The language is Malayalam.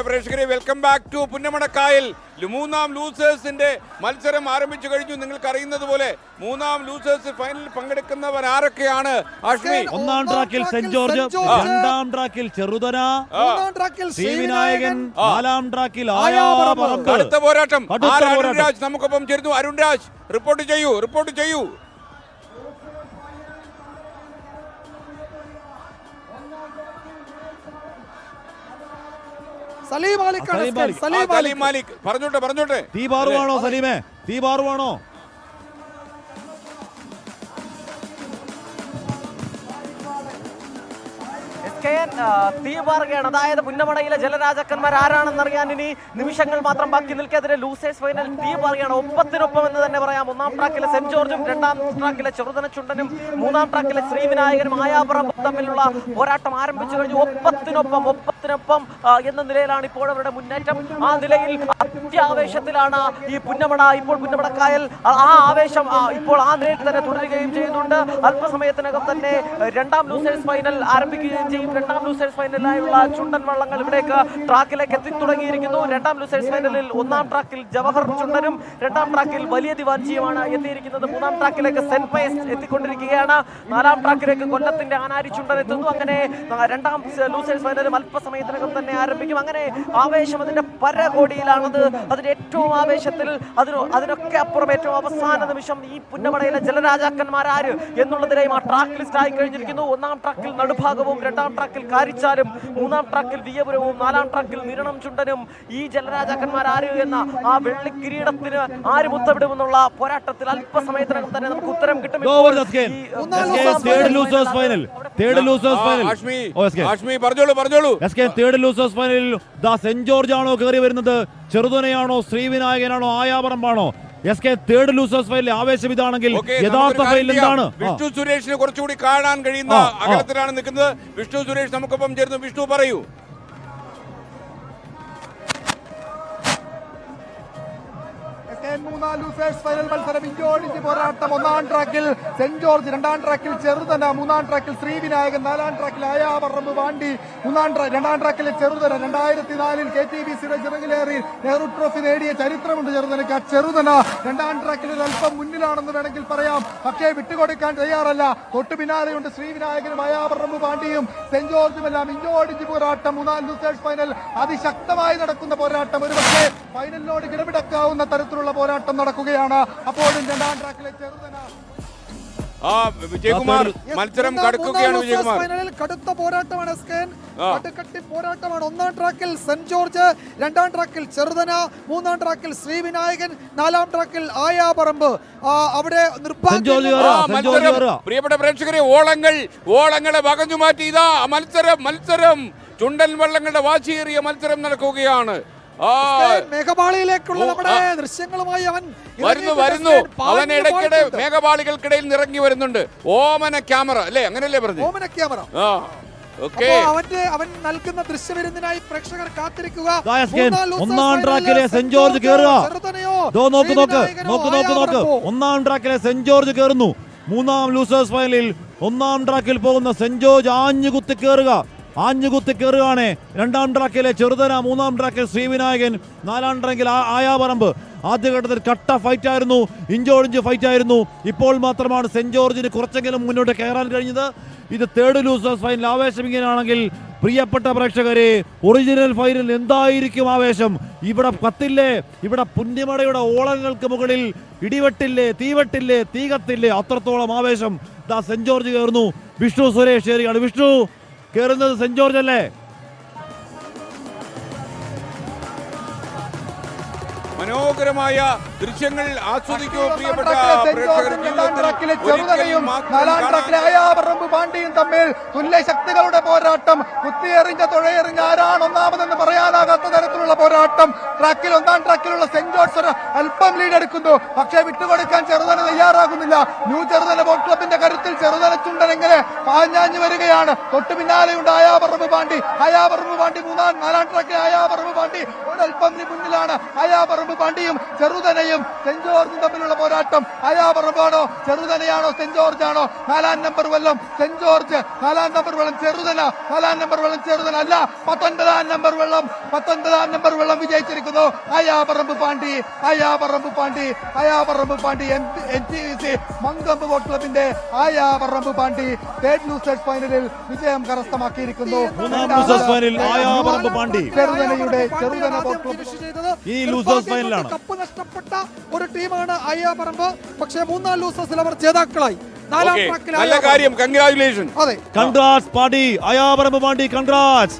പ്രേക്ഷകരെ വെൽക്കം ബാക്ക് ടു പുന്നമടക്കായൽ. മൂന്നാം ലൂസേഴ്സിന്റെ മത്സരം ആരംഭിച്ചു കഴിഞ്ഞു. നിങ്ങൾക്ക് അറിയുന്നത് പോലെ മൂന്നാം ലൂസേഴ്സ് ഫൈനലിൽ പങ്കെടുക്കുന്നവർ ആരൊക്കെയാണ്? ആഷ്മി. ഒന്നാം ട്രാക്കിൽ സെന്റ് ജോർജ് രണ്ടാം ട്രാക്കിൽ ചെറുതന. മൂന്നാം ട്രാക്കിൽ ശ്രീവിനായകൻ. നാലാം ട്രാക്കിൽ കടുത്ത പോരാട്ടം. നമുക്കൊപ്പം ചേരുന്നു. അരുൺരാജ് റിപ്പോർട്ട് ചെയ്യൂ റിപ്പോർട്ട് ചെയ്യൂ. സലീം മാലിക്. സലീം മാലിക്. പറഞ്ഞോട്ടെ പറഞ്ഞോട്ടെ. തീ പാറുവാണോ സലീമേ? തീ കെ എൻ ആ, തീ പാറുകയാണ് അതായത് പുന്നമടയിലെ ജലരാജാക്കന്മാർ ആരാണെന്നറിയാൻ ഇനി നിമിഷങ്ങൾ മാത്രം ബാക്കി നിൽക്കെതിരെ ലൂസേഴ്സ് ഫൈനൽ തീപാറുകയാണ് ഒപ്പത്തിനൊപ്പം എന്ന് തന്നെ പറയാം. ഒന്നാം ട്രാക്കിലെ സെന്റ് ജോർജും രണ്ടാം ട്രാക്കിലെ ചെറുതന ചുണ്ടനും മൂന്നാം ട്രാക്കിലെ ശ്രീവിനായകനും ആയാപുറം തമ്മിലുള്ള പോരാട്ടം ആരംഭിച്ചു കഴിഞ്ഞു. ഒപ്പത്തിനൊപ്പം ഒപ്പത്തിനൊപ്പം എന്ന നിലയിലാണ് ഇപ്പോൾ അവരുടെ മുന്നേറ്റം. ആ നിലയിൽ അത്യാവേശത്തിലാണ് ഈ പുന്നമട ഇപ്പോൾ പുന്നമടക്കായൽ ആ ആ ആവേശം ഇപ്പോൾ ആ നിലയിൽ തന്നെ തുടരുകയും ചെയ്യുന്നുണ്ട്. അല്പസമയത്തിനകം തന്നെ രണ്ടാം ലൂസേഴ്സ് ഫൈനൽ ആരംഭിക്കുകയും ചെയ്യും. രണ്ടാം ലൂസേഴ്സ് ഫൈനലായുള്ള ചുണ്ടൻ വള്ളങ്ങൾ ഇവിടേക്ക് ട്രാക്കിലേക്ക് എത്തിത്തുടങ്ങിയിരിക്കുന്നു. രണ്ടാം ലൂസേഴ്സ് ഫൈനലിൽ ഒന്നാം ട്രാക്കിൽ ജവഹർ ചുണ്ടനും രണ്ടാം ട്രാക്കിൽ വലിയ ദിവാൻജിയുമാണ് എത്തിയിരിക്കുന്നത്. മൂന്നാം ട്രാക്കിലേക്ക് സെന്റ് പൈസ് എത്തിക്കൊണ്ടിരിക്കുകയാണ്. നാലാം ട്രാക്കിലേക്ക് കൊല്ലത്തിന്റെ ആനാരി ചുണ്ടൻ എത്തുന്നു. അങ്ങനെ രണ്ടാം ലൂസേഴ്സ് ഫൈനലും അല്പസമയത്തിനകം തന്നെ ആരംഭിക്കും. അങ്ങനെ ആവേശം അതിന്റെ പരകോടിയിലാണത്. അതിന്റെ ഏറ്റവും ആവേശത്തിൽ അതിന് അതിനൊക്കെ അപ്പുറം ഏറ്റവും അവസാന നിമിഷം ഈ പുന്നമടയിലെ ജലരാജാക്കന്മാരാര് എന്നുള്ളതിനെയും ആ ട്രാക്ക് ലിസ്റ്റ് ആയി കഴിഞ്ഞിരിക്കുന്നു. ഒന്നാം ട്രാക്കിൽ നടുഭാഗവും രണ്ടാം ട്രാക്കിൽ കാരിച്ചാലും മൂന്നാം ട്രാക്കിൽ വിയപുരവും നാലാം ട്രാക്കിൽ നിരണം ചുണ്ടനും ഈ ജലരാജാക്കന്മാരാര് എന്ന ആ വെള്ളി കിരീടത്തിന് ആര് മുത്തവിടുമെന്നുള്ള പോരാട്ടത്തിൽ അല്പസമയത്തിനകം തന്നെ നമുക്ക് ഉത്തരം കിട്ടും. SK losers final. പറഞ്ഞോളൂ പറഞ്ഞോളൂ. എസ് കെ തേർഡ് ലൂസേഴ്സ് ഫൈനലിൽ ദാ സെന്റ് ജോർജ് ആണോ കയറി വരുന്നത്? ചെറുതനയാണോ ശ്രീവിനായകനാണോ ആയാപറമ്പാണോ? എസ് കെ തേർഡ് ലൂസേഴ്സ് ഫൈനലിൽ ആവേശം ഇതാണെങ്കിൽ യഥാർത്ഥ ഫൈനൽ എന്താണ്? വിഷ്ണു സുരേഷിനെ കുറച്ചുകൂടി കാണാൻ കഴിയുന്ന. അകലത്തിലാണ് നിൽക്കുന്നത്. വിഷ്ണു സുരേഷ് നമുക്കൊപ്പം ചേർന്ന് വിഷ്ണു പറയൂ. മൂന്നാം ലൂസേഴ്സ് ഫൈനൽ മത്സരം ഇഞ്ചോടിഞ്ച് പോരാട്ടം. ഒന്നാം ട്രാക്കിൽ സെന്റ് ജോർജ് രണ്ടാം ട്രാക്കിൽ ചെറുതന മൂന്നാം ട്രാക്കിൽ ശ്രീവിനായകൻ നാലാം ട്രാക്കിൽ അയാപറമ്പ് വാണ്ടി മൂന്നാം ട്രാക്ക് രണ്ടാം ട്രാക്കിൽ ചെറുതന രണ്ടായിരത്തി നാലിൽ കെ ടി ബി സിയുടെ ചിറകിലേറി നെഹ്റു ട്രോഫി നേടിയ ചരിത്രമുണ്ട് ചെറുതനയ്ക്ക്. ആ ചെറുതന രണ്ടാം ട്രാക്കിൽ അല്പം മുന്നിലാണെന്ന് വേണമെങ്കിൽ പറയാം. പക്ഷേ വിട്ടുകൊടുക്കാൻ തയ്യാറല്ല. തൊട്ടു പിന്നാലെയുണ്ട് ശ്രീവിനായകനും അയാപറമ്പ് വാണ്ടിയും സെന്റ് ജോർജും എല്ലാം ഇഞ്ചോടിഞ്ച് പോരാട്ടം. മൂന്നാം ലൂസേഴ്സ് ഫൈനൽ അതിശക്തമായി നടക്കുന്ന പോരാട്ടം. ഒരുപക്ഷെ ഫൈനലിനോട് കിടപിടക്കാവുന്ന തരത്തിലുള്ള പോരാട്ടം. നടക്കുകയാണ്. അപ്പോഴും രണ്ടാം ട്രാക്കിലെ ചെറുതന. ആ വിജയകുമാർ മത്സരം കടക്കുകയാണ് വിജയകുമാർ. ഫൈനലിൽ കടുത്ത പോരാട്ടമാണ് സ്കേൻ. ആ. കടുകട്ടി പോരാട്ടമാണ്. ഒന്നാം ട്രാക്കിൽ സെന്റ് ജോർജ് രണ്ടാം ട്രാക്കിൽ ചെറുതന മൂന്നാം ട്രാക്കിൽ ശ്രീവിനായകൻ നാലാം ട്രാക്കിൽ ആയാപറമ്പ് അവിടെ. പ്രിയപ്പെട്ട പ്രേക്ഷകരെ ഓളങ്ങൾ ഓളങ്ങളെ വകഞ്ഞു മാറ്റി ഇതാ മത്സരം മത്സരം. ചുണ്ടൻ വള്ളങ്ങളുടെ വാശിയേറിയ മത്സരം നടക്കുകയാണ്. മേഘപാളിയിലേക്കുള്ള നമ്മുടെ ദൃശ്യങ്ങളുമായി അവൻ വരുന്നു വരുന്നു. അവൻ ഇടയ്ക്കിടെ മേഘപാളികൾക്കിടയിൽ നിറങ്ങി വരുന്നുണ്ട്. ഓമന ക്യാമറ അല്ലേ? അങ്ങനെയല്ലേ പറഞ്ഞു? ഓമന ക്യാമറ. അവന്റെ അവൻ നൽകുന്ന ദൃശ്യവിരുന്നിനായി പ്രേക്ഷകർ കാത്തിരിക്കുക. ഒന്നാം ട്രാക്കിലെ സെന്റ് ജോർജ് ജോർജോ, കയറുക. നോക്ക് നോക്ക് നോക്ക് നോക്ക് നോക്ക്. ഒന്നാം ട്രാക്കിലെ സെന്റ് ജോർജ് കയറുന്നു മൂന്നാം ലൂസേഴ്സ് ഫൈനലിൽ ഒന്നാം ട്രാക്കിൽ പോകുന്ന സെന്റ് ജോർജ് ആഞ്ഞു കുത്തി കയറുക ആഞ്ഞുകുത്തി കയറുകയാണ് രണ്ടാം ട്രാക്കിലെ ചെറുതന മൂന്നാം ട്രാക്കിൽ ശ്രീവിനായകൻ നാലാം ട്രാക്കിൽ ആയാപറമ്പ്. ആദ്യഘട്ടത്തിൽ കട്ട ഫൈറ്റ് ആയിരുന്നു. ഇഞ്ചോടിഞ്ച് ഫൈറ്റ് ആയിരുന്നു. ഇപ്പോൾ മാത്രമാണ് സെന്റ് ജോർജിന് കുറച്ചെങ്കിലും മുന്നോട്ട് കയറാൻ കഴിഞ്ഞത്. ഇത് തേർഡ് ലൂസേഴ്സ് ഫൈനൽ ആവേശം ഇങ്ങനെയാണെങ്കിൽ പ്രിയപ്പെട്ട പ്രേക്ഷകരെ ഒറിജിനൽ ഫൈനൽ എന്തായിരിക്കും ആവേശം? ഇവിടെ കത്തില്ലേ? ഇവിടെ പുണ്യമടയുടെ ഓളങ്ങൾക്ക് മുകളിൽ ഇടിവെട്ടില്ലേ തീവെട്ടില്ലേ തീകത്തില്ലേ? അത്രത്തോളം ആവേശം ദാ സെന്റ് ജോർജ് കയറുന്നു. വിഷ്ണു സുരേഷ് ശരിയാണ് വിഷ്ണു കയറുന്നത് സെന്റ് ജോർജ് അല്ലേ? മനോഹരമായ ദൃശ്യങ്ങൾ ആസ്വദിക്കൂ പ്രിയപ്പെട്ട ട്രാക്കിലെ ട്രാക്കിലെ ചെറുതനയും നാലാം ട്രാക്കിലെ അയാപറമ്പ് പാണ്ഡിയും തമ്മിൽ തുല്യ ശക്തികളുടെ പോരാട്ടം കുത്തിയെറിഞ്ഞ തുഴയെറിഞ്ഞ ആരാണ് ഒന്നാമതെന്ന് പറയാനാകാത്ത തരത്തിലുള്ള പോരാട്ടം. ട്രാക്കിൽ ഒന്നാം ട്രാക്കിലുള്ള സെന്റ് ജോർജ് അല്പം ലീഡ് എടുക്കുന്നു. പക്ഷേ വിട്ടുകൊടുക്കാൻ ചെറുതന തയ്യാറാകുന്നില്ല. ന്യൂ ചെറുതല ബോട്ട് ക്ലബിന്റെ കരുത്തിൽ ചെറുതന ചുണ്ടനെങ്ങനെ പാഞ്ഞാഞ്ഞു വരികയാണ്. തൊട്ടു പിന്നാലെയുണ്ട് അയാപറമ്പ് പാണ്ഡി. അയാപറമ്പ് പാണ്ഡി മൂന്നാം നാലാം ട്രാക്കിൽ അയാപറമ്പ് പാണ്ഡി. ഒരല്പം മുന്നിലാണ് അയാപറമ്പ് പാണ്ടിയും ചെറുതനയും സെന്റ് ജോർജും തമ്മിലുള്ള പോരാട്ടം അയാപറമ്പാണോ ചെറുതനയാണോ സെന്റ് ജോർജ് ആണോ നാലാം നമ്പർ വെള്ളം സെന്റ് ജോർജ്. നാലാം നമ്പർ വെള്ളം ചെറുതന. നാലാം നമ്പർ വെള്ളം ചെറുതന അല്ല പത്തൊൻപതാം നമ്പർ വെള്ളം പത്തൊൻപതാം നമ്പർ വെള്ളം വിജയിച്ചിരിക്കുന്നു. അയാപറമ്പ് പാണ്ടി Ayaparambu Pandi Ayaparambu Pandi N T V C Mankombu boat ക്ലബിന്റെ അയാപറമ്പ് പാണ്ടി തേർഡ് ലൂസേഴ്സ് ഫൈനലിൽ വിജയം കരസ്ഥമാക്കിയിരിക്കുന്നു. ചെറുതനയുടെ ചെറുതന ബോട്ട് ക്ലബ്. ഈ ലൂസേഴ്സ് ഫൈനലാണ്. കപ്പ് നഷ്ടപ്പെട്ട ഒരു ടീമാണ് അയ്യാപറമ്പ് പക്ഷേ മൂന്നാൽ ലൂസേഴ്സിൽ അവർ ജേതാക്കളായി. നാലാം ട്രാക്കിൽ നല്ല കാര്യം. കൺഗ്രാറ്റുലേഷൻ അതെ. കൺഗ്രാറ്റ്സ് പാണ്ടി അയാപറമ്പ് പാണ്ടി കൺഗ്രാറ്റ്സ്.